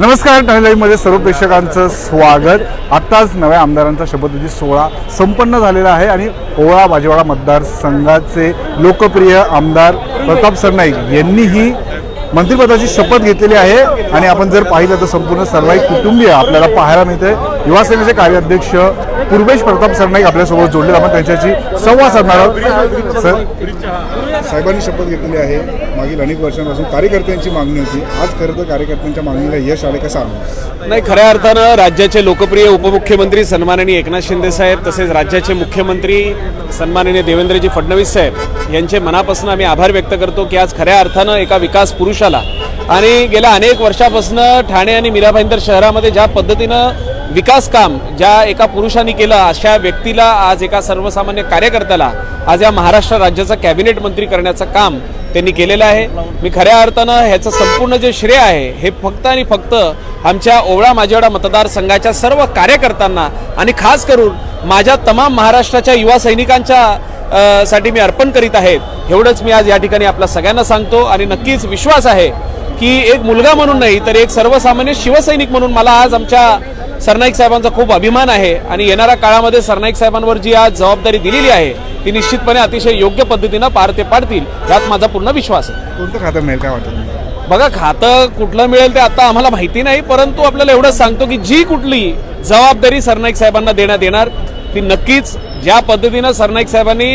नमस्कारमध्ये सर्व प्रेक्षकांचं स्वागत. आत्ताच नव्या आमदारांचा शपथविधी सोहळा संपन्न झालेला आहे आणि ओवळा बाजेवाडा मतदारसंघाचे लोकप्रिय आमदार प्रताप सरनाईक यांनीही मंत्रिपदाची शपथ घेतलेली आहे. आणि आपण जर पाहिलं तर संपूर्ण सरनाईक कुटुंबीय आपल्याला पाहायला मिळते युवा सेनेचे कार्याध्यक्ष पूर्वेश प्रताप सरनाईक आपल्यासोबत जोडले आपण त्यांच्याशी संवाद साधणार आहोत. सर. साहेबांनी शपथ घेतलेली आहे. मागील अनेक वर्षांपासून कार्यकर्त्यांची मागणी होती. आज खरं तर कार्यकर्त्यांच्या मागणीला यश आले कसं आलं नाही खऱ्या अर्थानं राज्याचे लोकप्रिय उपमुख्यमंत्री सन्माननीय एकनाथ शिंदे साहेब तसेच राज्याचे मुख्यमंत्री सन्माननीय देवेंद्रजी फडणवीस साहेब यांचे मनापासून आम्ही आभार व्यक्त करतो की आज खऱ्या अर्थानं एका विकास पुरुषाला आणि गेल्या अनेक वर्षापासून ठाणे आणि मीरा भाईंदर शहरामध्ये ज्या पद्धतीनं विकास काम ज्या एका पुरुषांनी केलं अशा व्यक्तीला आज एका सर्वसामान्य कार्यकर्त्याला आज या महाराष्ट्र राज्याचा कॅबिनेट मंत्री करण्याचं काम त्यांनी केलेलं आहे. मी खऱ्या अर्थानं ह्याचं संपूर्ण जे श्रेय आहे हे फक्त आणि फक्त आमच्या ओवळा माजेवाडा मतदारसंघाच्या सर्व कार्यकर्त्यांना आणि खास करून माझ्या तमाम महाराष्ट्राच्या युवा सैनिकांच्या साठी मी अर्पण करीत आहेत एवढंच मी आज या ठिकाणी आपल्या सगळ्यांना सांगतो आणि नक्कीच विश्वास आहे की एक मुलगा म्हणून नाही तर एक सर्वसामान्य शिवसैनिक म्हणून मला आज आमच्या सरनाईक साहेबांचा खूप अभिमान आहे आणि येणाऱ्या काळामध्ये सरनाईक साहेबांवर जी आज जबाबदारी दिलेली आहे ती निश्चितपणे अतिशय योग्य पद्धतीनं पार ते पाडतील यात माझा पूर्ण विश्वास आहे कोणतं खातं मिळेल काय वाटतं? बघा खातं कुठलं मिळेल ते आता आम्हाला माहिती नाही परंतु आपल्याला एवढंच सांगतो की जी कुठली जबाबदारी सरनाईक साहेबांना देण्यात येणार ती नक्कीच ज्या पद्धतीनं सरनाईक साहेबांनी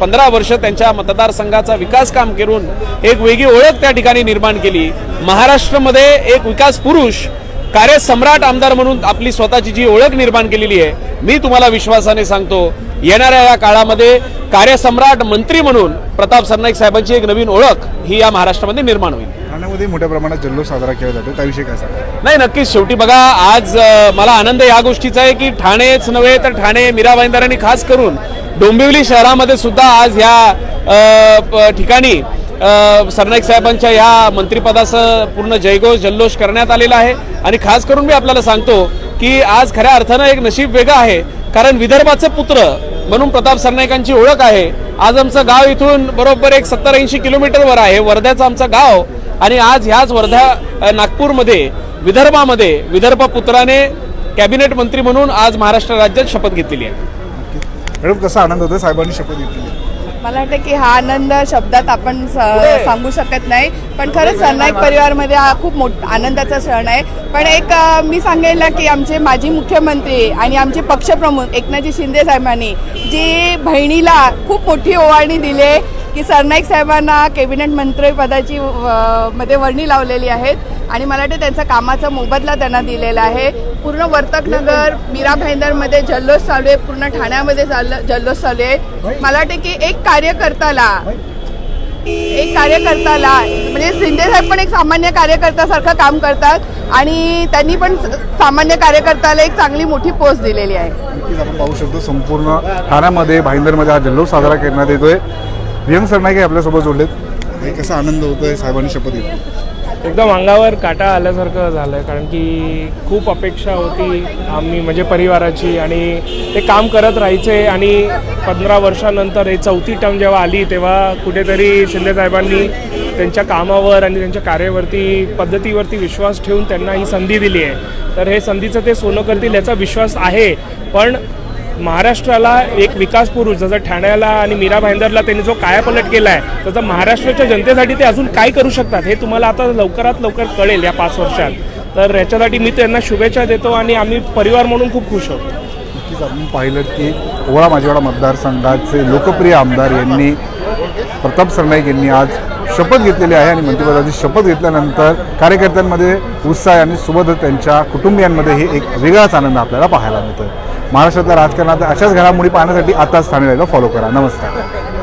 पंधरा वर्ष त्यांच्या मतदारसंघाचा विकास काम करून एक वेगळी ओळख त्या ठिकाणी निर्माण केली महाराष्ट्रामध्ये एक विकास पुरुष कार्यसम्राट आमदार म्हणून आपली स्वतःची जी ओळख निर्माण केलेली आहे मी तुम्हाला विश्वासाने सांगतो येणाऱ्या या काळामध्ये कार्यसम्राट मंत्री म्हणून प्रताप सरनाईक साहेबांची एक नवीन ओळख ही या महाराष्ट्रामध्ये निर्माण होईल. ठाण्यामध्ये मोठ्या प्रमाणात जल्लोष साजरा केला जातो त्याविषयी काय सांगा नाही नक्कीच. शेवटी बघा आज अ, मला आनंद या गोष्टीचा आहे की ठाणेच नव्हे तर ठाणे मीरा भाईंदरांनी खास करून डोंबिवली शहरामध्ये सुद्धा आज ह्या अ, प- ठिकाणी सरनाईक साहेबांच्या ह्या मंत्रिपदाचं पूर्ण जयघोष जल्लोष करण्यात आलेला आहे. आणि खास करून मी आपल्याला सांगतो की आज खऱ्या अर्थानं एक नशीब वेगळं आहे. कारण विदर्भाचं पुत्र म्हणून प्रताप सरनाईकांची ओळख आहे. आज आमचं गाव इथून बरोबर एक सत्तर ऐंशी किलोमीटरवर आहे. वर्ध्याचं आमचं गाव. आणि आज ह्याच वर्धा नागपूरमध्ये विदर्भामध्ये विदर्भ पुत्राने कॅबिनेट मंत्री म्हणून आज महाराष्ट्र राज्यात शपथ घेतलेली आहे. मॅडम कसा आनंद होतो साहेबांनी शपथ घेतली मला वाटतं की हा आनंद शब्दात आपण सांगू शकत नाही. पण खरंच सरनाईक परिवारमध्ये हा खूप मोठ आनंदाचा क्षण आहे. पण एक मी सांगेल की आमचे माजी मुख्यमंत्री आणि आमचे पक्षप्रमुख एकनाथजी शिंदे साहेबांनी जी बहिणीला खूप मोठी ओवाळणी दिली की सरनाईक साहेबांना कॅबिनेट मंत्रीपदाची मध्ये वर्णी लावलेली आहेत आणि मला वाटतं त्यांचा कामाचा मोबदला त्यांना दिलेला आहे. पूर्ण वर्तकनगर मीरा भाईंदरमध्ये जल्लोष चालू आहे पूर्ण ठाण्यामध्ये जल्लोष चालू आहे. मला वाटतं की एक कार्यकर्त्याला एक कार्यकर्त्याला म्हणजे शिंदे साहेब पण एक सामान्य कार्यकर्त्यासारखं काम करतात आणि त्यांनी पण सामान्य कार्यकर्त्याला एक चांगली मोठी पोस्ट दिलेली आहे. आपण पाहू शकतो संपूर्ण ठाण्यामध्ये भाईंदरमध्ये हा जल्लोष साजरा करण्यात येतोय. वियंग सरनाईक हे आपल्यासोबत जोडलेत? हे कसा आनंद होतोय साहेबांनी शपथ घेतली? एकदम अंगावर काटा आल्यासारखं झालं कारण की खूप अपेक्षा होती आम्ही म्हणजे परिवाराची आणि ते काम करत राहायचे आणि पंधरा वर्षानंतर हे चौथी टर्म जेव्हा आली तेव्हा कुठेतरी शिंदेसाहेबांनी त्यांच्या कामावर आणि त्यांच्या कार्यावरती पद्धतीवरती विश्वास ठेवून त्यांना ही संधी दिली आहे. तर हे संधीचं ते सोनं करतील याचा विश्वास आहे पण महाराष्ट्राला एक विकास पुरुष जसं ठाण्याला आणि मीरा भाईंदरला त्यांनी जो कायापलट केला आहे तसं महाराष्ट्राच्या जनतेसाठी ते अजून काय करू शकतात हे तुम्हाला आता लवकरात लवकर कळेल या पाच वर्षात. तर याच्यासाठी मी त्यांना शुभेच्छा देतो आणि आम्ही परिवार म्हणून खूप खुश आहोत. नक्कीच आपण पाहिलं की ओळा माझेवाडा मतदारसंघाचे लोकप्रिय आमदार यांनी प्रताप सरनाईक यांनी आज शपथ घेतलेली आहे आणि मंत्रिपदाची शपथ घेतल्यानंतर कार्यकर्त्यांमध्ये उत्साह आणि सुबध त्यांच्या कुटुंबियांमध्ये हे एक वेगळाच आनंद आपल्याला पाहायला मिळतोय. महाराष्ट्रातल्या राजकारणात अशाच घडामोडी पाहण्यासाठी आताच ठाणे फॉलो करा. नमस्कार.